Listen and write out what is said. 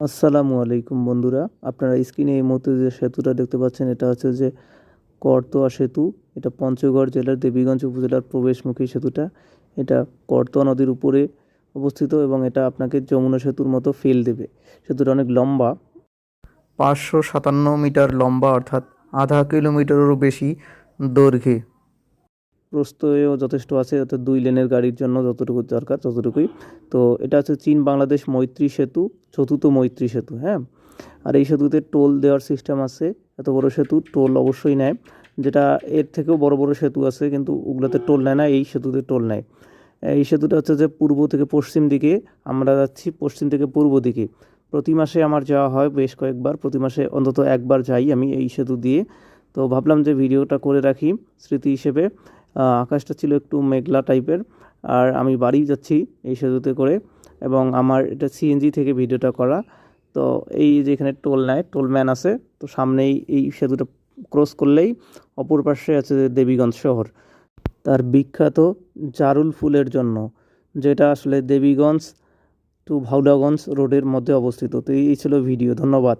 আসসালামু আলাইকুম বন্ধুরা। আপনারা স্ক্রিনে এই মুহূর্তে যে সেতুটা দেখতে পাচ্ছেন, এটা হচ্ছে যে করতোয়া সেতু। এটা পঞ্চগড় জেলার দেবীগঞ্জ উপজেলার প্রবেশমুখী সেতুটা। এটা করতোয়া নদীর উপরে অবস্থিত এবং এটা আপনাকে যমুনা সেতুর মতো ফেল দেবে। সেতুটা অনেক লম্বা। পাঁচশো সাতান্ন মিটার লম্বা, অর্থাৎ আধা কিলোমিটারেরও বেশি দৈর্ঘ্যে। প্রস্তয়েও যথেষ্ট আছে, অর্থাৎ দুই লেনের গাড়ির জন্য যতটুকু দরকার ততটুকুই। তো এটা হচ্ছে চীন, বাংলাদেশ, মৈত্রী সেতু, চতুর্থ মৈত্রী সেতু হ্যাঁ? আর এই সেতুতে টোল দেওয়ার সিস্টেম আছে, এত বড় সেতু, টোল অবশ্যই নেয়। যেটা এর থেকেও বড় বড় সেতু আছে, কিন্তু ওগুলোতে টোল নেয় না, এই সেতুতে টোল নেয়। এই সেতুটা হচ্ছে যে পূর্ব থেকে পশ্চিম দিকে, আমরা যাচ্ছি পশ্চিম থেকে পূর্ব দিকে। প্রতি মাসে আমার যাওয়া হয় বেশ কয়েকবার, প্রতি মাসে অন্তত একবার যাই আমি এই সেতু দিয়ে। তো ভাবলাম যে ভিডিওটা করে রাখি, স্মৃতি হিসেবে। আকাশটা ছিল একটু মেঘলা টাইপের। আর আমি বাড়ি যাচ্ছি এই সেতুতে করে এবং আমার এটা সিএনজি থেকে ভিডিওটা করা। তো এই যে এখানে টোল নেয় টোল ম্যান আছে, তো সামনেই এই সেতুটা ক্রস করলেই অপর পাশে আছে দেবীগঞ্জ শহর। তার বিখ্যাত জারুল ফুলের জন্য, যেটা আসলে দেবীগঞ্জ টু ভাউলাগঞ্জ রোডের মধ্যে অবস্থিত। তো এই ছিল ভিডিও, ধন্যবাদ।